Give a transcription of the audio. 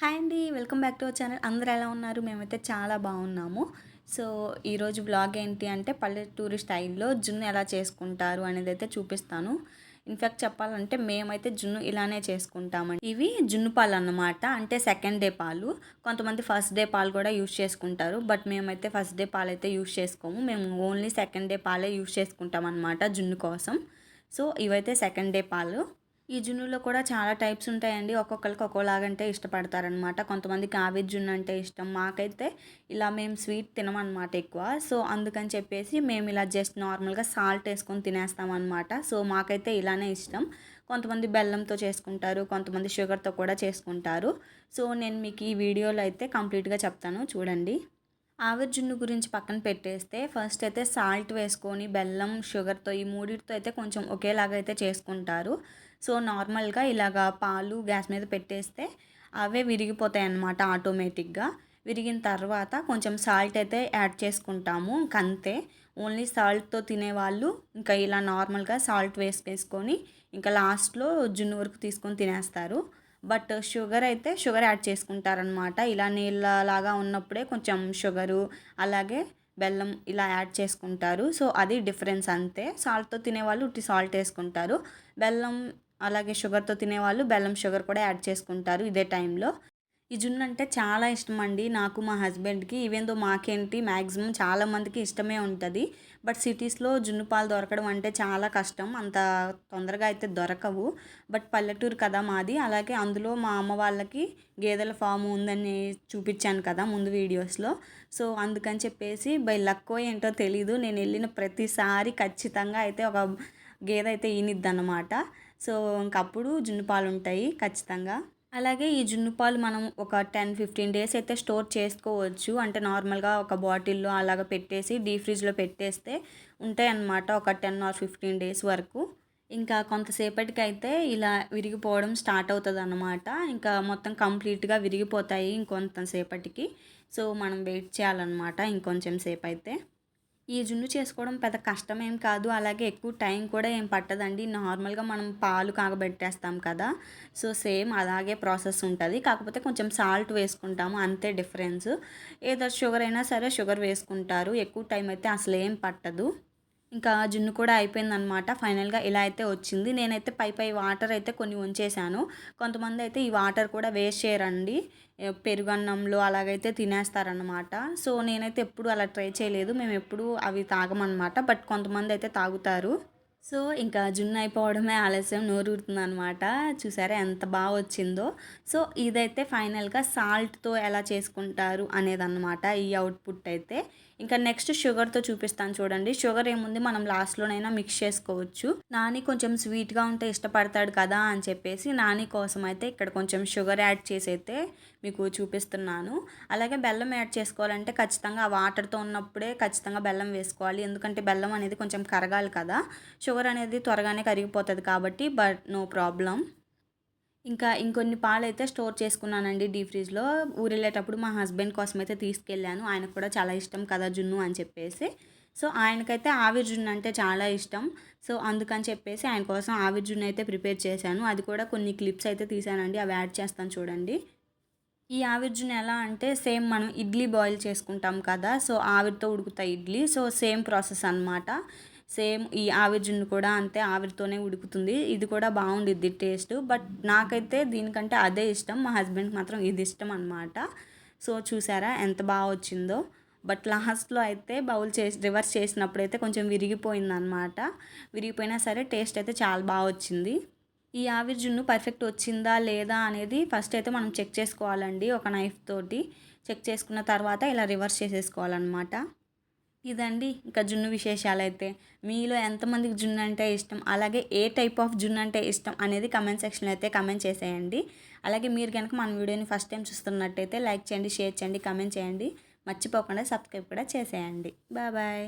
Hi అండి welcome back to our channel. అందరూ ఎలా ఉన్నారు? మేమైతే చాలా బాగున్నాము. సో ఈరోజు బ్లాగ్ ఏంటి అంటే పల్లెటూరు స్టైల్లో జున్ను ఎలా చేసుకుంటారు అనేది అయితే చూపిస్తాను. ఇన్ఫ్యాక్ట్ చెప్పాలంటే మేమైతే జున్ను ఇలానే చేసుకుంటామండి. ఇవి జున్ను పాలు అన్నమాట. అంటే సెకండ్ డే పాలు. కొంతమంది ఫస్ట్ డే పాలు కూడా యూజ్ చేసుకుంటారు. బట్ మేమైతే ఫస్ట్ డే పాలు అయితే యూస్ చేసుకోము. మేము ఓన్లీ సెకండ్ డే పాలే యూస్ చేసుకుంటాం అనమాట జున్ను కోసం. సో ఇవైతే సెకండ్ డే పాలు. ఈ జున్నులో కూడా చాలా టైప్స్ ఉంటాయండి. ఒక్కొక్కరికి ఒక్కోలాగంటే ఇష్టపడతారనమాట. కొంతమందికి ఆవిరి జున్ను అంటే ఇష్టం. మాకైతే ఇలా మేము స్వీట్ తినమన్నమాట ఎక్కువ. సో అందుకని చెప్పేసి మేము ఇలా జస్ట్ నార్మల్గా సాల్ట్ వేసుకొని తినేస్తాం అనమాట సో మాకైతే ఇలానే ఇష్టం. కొంతమంది బెల్లంతో చేసుకుంటారు. కొంతమంది షుగర్తో కూడా చేసుకుంటారు. సో నేను మీకు ఈ వీడియోలో అయితే కంప్లీట్గా చెప్తాను. చూడండి. ఆవిరి జున్ను గురించి పక్కన పెట్టేస్తే ఫస్ట్ అయితే సాల్ట్ వేసుకొని బెల్లం షుగర్తో ఈ మూడిటితో అయితే కొంచెం ఒకేలాగా అయితే చేసుకుంటారు. సో నార్మల్గా ఇలాగా పాలు గ్యాస్ మీద పెట్టేస్తే అవే విరిగిపోతాయి అన్నమాట ఆటోమేటిక్గా విరిగిన తర్వాత కొంచెం సాల్ట్ అయితే యాడ్ చేసుకుంటాము. ఇంకంతే. ఓన్లీ సాల్ట్తో తినేవాళ్ళు ఇంకా ఇలా నార్మల్గా సాల్ట్ వేసుకేసుకొని ఇంకా లాస్ట్లో జున్ను వరకు తీసుకొని తినేస్తారు. బట్ షుగర్ అయితే షుగర్ యాడ్ చేసుకుంటారనమాట ఇలా నీళ్ళలాగా ఉన్నప్పుడే కొంచెం షుగరు అలాగే బెల్లం ఇలా యాడ్ చేసుకుంటారు. సో అది డిఫరెన్స్ అంతే. సాల్ట్తో తినేవాళ్ళు ఉట్టి సాల్ట్ వేసుకుంటారు. బెల్లం అలాగే షుగర్తో తినేవాళ్ళు బెల్లం షుగర్ కూడా యాడ్ చేసుకుంటారు ఇదే టైంలో. ఈ జున్ను అంటే చాలా ఇష్టం అండి నాకు మా హస్బెండ్కి ఈవెందో మాకేంటి మ్యాక్సిమం చాలామందికి ఇష్టమే ఉంటుంది. బట్ సిటీస్లో జున్ను పాలు దొరకడం అంటే చాలా కష్టం. అంత తొందరగా అయితే దొరకవు. బట్ పల్లెటూరు కదా మాది. అలాగే అందులో మా అమ్మ వాళ్ళకి గేదెల ఫామ్ ఉందని చూపించాను కదా ముందు వీడియోస్లో. సో అందుకని చెప్పేసి బై లక్కో ఏంటో తెలీదు. నేను వెళ్ళిన ప్రతిసారి ఖచ్చితంగా అయితే ఒక గేదె అయితే ఈనిద్ది అనమాట సో ఇంకప్పుడు జున్ను పాలు ఉంటాయి ఖచ్చితంగా. అలాగే ఈ జున్ను పాలు మనం ఒక టెన్ ఫిఫ్టీన్ డేస్ అయితే స్టోర్ చేసుకోవచ్చు. అంటే నార్మల్గా ఒక బాటిల్లో అలాగ పెట్టేసి డీ ఫ్రిడ్జ్లో పెట్టేస్తే ఉంటాయి అన్నమాట ఒక టెన్ ఆర్ ఫిఫ్టీన్ డేస్ వరకు. ఇంకా కొంతసేపటికి అయితే ఇలా విరిగిపోవడం స్టార్ట్ అవుతుంది అన్నమాట ఇంకా మొత్తం కంప్లీట్గా విరిగిపోతాయి ఇంకొంతసేపటికి సో మనం వెయిట్ చేయాలన్నమాట ఇంకొంచెం సేపు అయితే ఈ జున్ను చేసుకోవడం పెద్ద కష్టం ఏం కాదు. అలాగే ఎక్కువ టైం కూడా ఏం పట్టదండి. నార్మల్గా మనం పాలు కాగబెట్టేస్తాం కదా. సో సేమ్ అలాగే ప్రాసెస్ ఉంటుంది. కాకపోతే కొంచెం సాల్ట్ వేసుకుంటాము. అంతే డిఫరెన్స్. ఏదో షుగర్ అయినా సరే షుగర్ వేసుకుంటారు. ఎక్కువ టైం అయితే అసలు ఏం పట్టదు. ఇంకా జున్ను కూడా అయిపోయిందనమాట ఫైనల్గా ఇలా అయితే వచ్చింది. నేనైతే పై పై వాటర్ అయితే కొన్ని ఉంచేశాను. కొంతమంది అయితే ఈ వాటర్ కూడా వేస్ట్ చేయరండి. పెరుగన్నంలో అలాగైతే తినేస్తారనమాట సో నేనైతే ఎప్పుడు అలా ట్రై చేయలేదు. మేము ఎప్పుడు అవి తాగమన్నమాట. బట్ కొంతమంది అయితే తాగుతారు. సో ఇంకా జున్ను అయిపోవడమే ఆలస్యం. నోరుతుంది అనమాట చూసారా ఎంత బాగా వచ్చిందో. సో ఇదైతే ఫైనల్గా సాల్ట్తో ఎలా చేసుకుంటారు అనేదన్నమాట ఈ అవుట్పుట్ అయితే. ఇంకా నెక్స్ట్ షుగర్తో చూపిస్తాను చూడండి. షుగర్ ఏముంది? మనం లాస్ట్లోనైనా మిక్స్ చేసుకోవచ్చు. నాని కొంచెం స్వీట్గా ఉంటే ఇష్టపడతాడు కదా అని చెప్పేసి నాని కోసం అయితే ఇక్కడ కొంచెం షుగర్ యాడ్ చేసి అయితే మీకు చూపిస్తున్నాను. అలాగే బెల్లం యాడ్ చేసుకోవాలంటే ఖచ్చితంగా ఆ వాటర్తో ఉన్నప్పుడే ఖచ్చితంగా బెల్లం వేసుకోవాలి. ఎందుకంటే బెల్లం అనేది కొంచెం కరగాలి కదా. షుగర్ అనేది త్వరగానే కరిగిపోతుంది కాబట్టి బట్ నో ప్రాబ్లం. ఇంకా ఇంకొన్ని పాలు అయితే స్టోర్ చేసుకున్నానండి డీ ఫ్రిడ్జ్లో. ఊరెళ్ళేటప్పుడు మా హస్బెండ్ కోసం అయితే తీసుకెళ్ళాను. ఆయనకు కూడా చాలా ఇష్టం కదా జున్ను అని చెప్పేసి. సో ఆయనకైతే ఆవిరి జున్ను అంటే చాలా ఇష్టం. సో అందుకని చెప్పేసి ఆయన కోసం ఆవిరి జున్ను అయితే ప్రిపేర్ చేశాను. అది కూడా కొన్ని క్లిప్స్ అయితే తీసానండి అవి యాడ్ చేస్తాను చూడండి. ఈ ఆవిరి జున్ను ఎలా అంటే సేమ్ మనం ఇడ్లీ బాయిల్ చేసుకుంటాం కదా సో ఆవిరితో ఉడుకుతాయి ఇడ్లీ. సో సేమ్ ప్రాసెస్ అనమాట సేమ్ ఈ ఆవిరి జున్ను కూడా అంతే ఆవిరితోనే ఉడుకుతుంది. ఇది కూడా బాగుండిద్ది టేస్ట్. బట్ నాకైతే దీనికంటే అదే ఇష్టం. మా హస్బెండ్కి మాత్రం ఇది ఇష్టం అనమాట సో చూసారా ఎంత బాగా వచ్చిందో. బట్ లాస్ట్లో అయితే బౌల్ చేసి రివర్స్ చేసినప్పుడు అయితే కొంచెం విరిగిపోయింది అనమాట విరిగిపోయినా సరే టేస్ట్ అయితే చాలా బాగా వచ్చింది. ఈ ఆవిరి జున్ను పర్ఫెక్ట్ వచ్చిందా లేదా అనేది ఫస్ట్ అయితే మనం చెక్ చేసుకోవాలండి ఒక నైఫ్ తోటి. చెక్ చేసుకున్న తర్వాత ఇలా రివర్స్ చేసేసుకోవాలన్నమాట. ఇదండి ఇంకా జున్ను విశేషాలు అయితే మీలో ఎంతమందికి జున్ను అంటే ఇష్టం? అలాగే ఏ టైప్ ఆఫ్ జున్ను అంటే ఇష్టం? అనేది కమెంట్ సెక్షన్లో అయితే కమెంట్ చేసేయండి. అలాగే మీరు కనుక మన వీడియోని ఫస్ట్ టైం చూస్తున్నట్టయితే లైక్ చేయండి షేర్ చేయండి కమెంట్ చేయండి. మర్చిపోకుండా సబ్స్క్రైబ్ కూడా చేసేయండి. Bye bye.